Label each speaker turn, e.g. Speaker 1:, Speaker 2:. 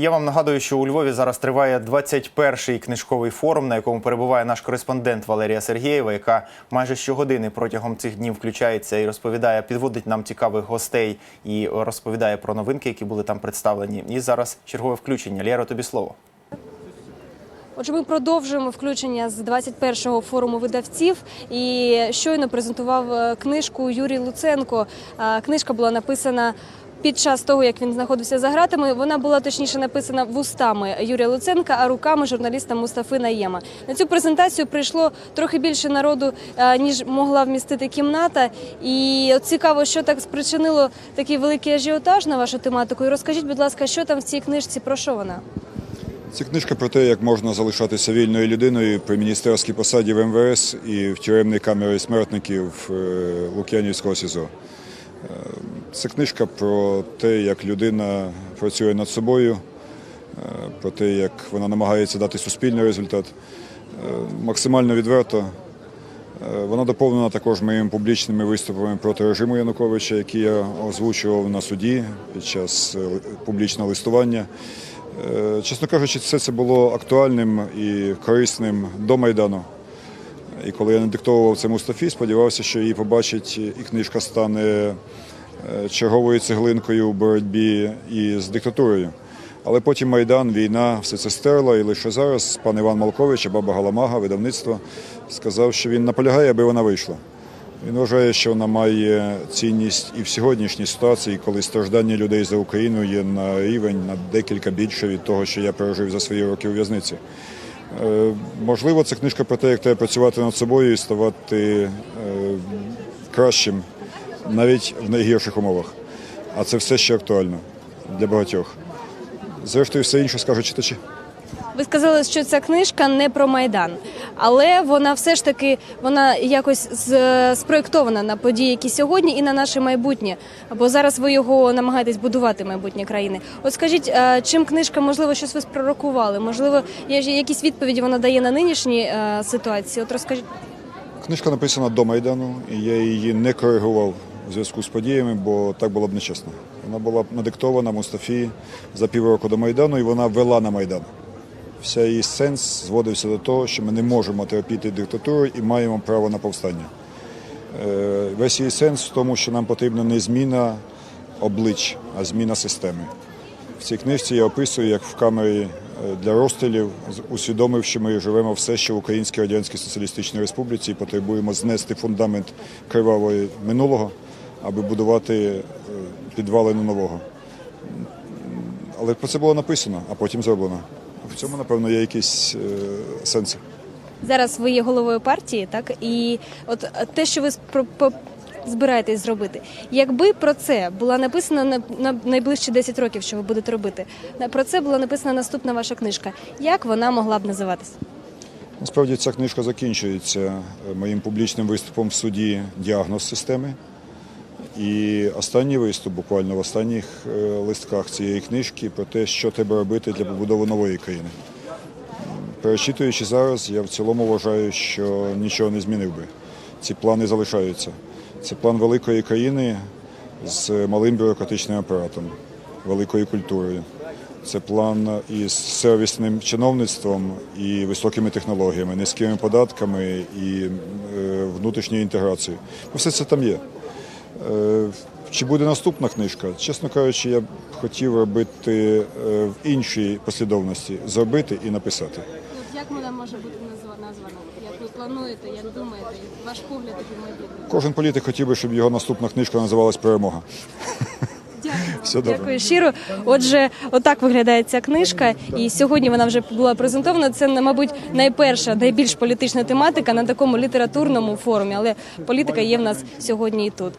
Speaker 1: Я вам нагадую, що у Львові зараз триває 21-й книжковий форум, на якому перебуває наш кореспондент Валерія Сергієва, яка майже щогодини протягом цих днів включається і розповідає, підводить нам цікавих гостей і розповідає про новинки, які були там представлені. І зараз чергове включення. Лєро, тобі слово.
Speaker 2: Отже, ми продовжуємо включення з 21-го форуму видавців. І щойно презентував е, книжку Юрій Луценко. Е, Книжка була написана. Під час того, як він знаходився за ґратами, вона була точніше написана вустами Юрія Луценка, а руками журналіста Мустафи Наєма. На цю презентацію прийшло трохи більше народу, е, ніж могла вмістити кімната. І цікаво, що так спричинило такий великий ажіотаж на вашу тематику. І розкажіть, будь ласка, що там в цій книжці про що вона?
Speaker 3: Це книжка про те, як можна залишатися вільною людиною при міністерській посаді в МВС і в тюремній камері смертників е, Лук'янівського СІЗО. Це книжка про те, як людина працює над собою, е, про те, як вона намагається дати суспільний результат. Е, Максимально відверто. Е, Вона доповнена також моїми публічними виступами проти режиму Януковича, які я озвучував на суді під час публічного листування. Чесно кажучи, все це було актуальним і корисним до Майдану. І коли я надиктовував це Мустафі, сподівався, що її побачить і книжка стане черговою цеглинкою у боротьбі із диктатурою. Але потім Майдан, війна, все це стерла, і лише зараз пан Іван Малкович, баба Галамага, видавництво, сказав, що він наполягає, аби вона вийшла. Він вважає, що вона має цінність і в сьогоднішній ситуації, коли страждання людей за Україну є на рівень на декілька більше від того, що я пережив за свої роки у в'язниці. Е, Можливо, це книжка про те, як треба працювати над собою і ставати е, кращим навіть в найгірших умовах. А це все ще актуально для багатьох. Зрештою, все інше скажуть читачі.
Speaker 2: Ви сказали, що ця книжка не про майдан, але вона все ж таки вона якось з- спроєктована на події, які сьогодні, і на наше майбутнє. Бо зараз ви його намагаєтесь будувати майбутнє країни. От скажіть, е, чим книжка, можливо, щось ви спророкували? Можливо, якісь відповіді вона дає на нинішні е, ситуації? От розкажіть.
Speaker 3: Книжка написана до Майдану, і я її не коригував у зв'язку з подіями, бо так було б нечесно. Вона була надиктована Мустафі за півроку до Майдану, і вона вела на Майдан. Вся її сенс зводився до того, що ми не можемо терпіти диктатуру і маємо право на повстання. Е, Весь її сенс в тому, що нам потрібна не зміна облич, а зміна системи. В цій книжці я описую, як в камері е, для розстрілів, усвідомив, що ми живемо все ще в Українській Радянській Соціалістичній Республіці і потребуємо знести фундамент кривавої минулого, аби будувати е, підвалину нового. Але про це було написано, а потім зроблено. В цьому, напевно, є якісь е, сенси.
Speaker 2: Зараз ви є головою партії, так і от е, те, що ви збираєтесь зробити, якби про це була написана на, на найближчі 10 років, що ви будете робити, на- про це була написана наступна ваша книжка. Як вона могла б називатися?
Speaker 3: Насправді ця книжка закінчується моїм публічним виступом в суді діагноз системи. І останній виступ, буквально в останніх е, листках цієї книжки, про те, що треба робити для побудови нової країни. Перечитуючи зараз, я в цілому вважаю, що нічого не змінив би. Ці плани залишаються. Це план великої країни з малим бюрократичним апаратом, великою культурою. Це план із сервісним чиновництвом і високими технологіями, низькими податками і е, внутрішньою інтеграцією. Ну, Все це там є. Е, Чи буде наступна книжка? Чесно кажучи, я б хотів робити е, в іншій послідовності зробити і написати.
Speaker 2: Як вона може бути названа? Як ви плануєте, як думаєте, ваш погляд у майбутнє?
Speaker 3: Кожен політик хотів би, щоб його наступна книжка називалась Перемога. Все добре.
Speaker 2: Дякую щиро. Отже, отак виглядає ця книжка, і сьогодні вона вже була презентована. Це, мабуть, найперша, найбільш політична тематика на такому літературному форумі. Але політика є в нас сьогодні і тут.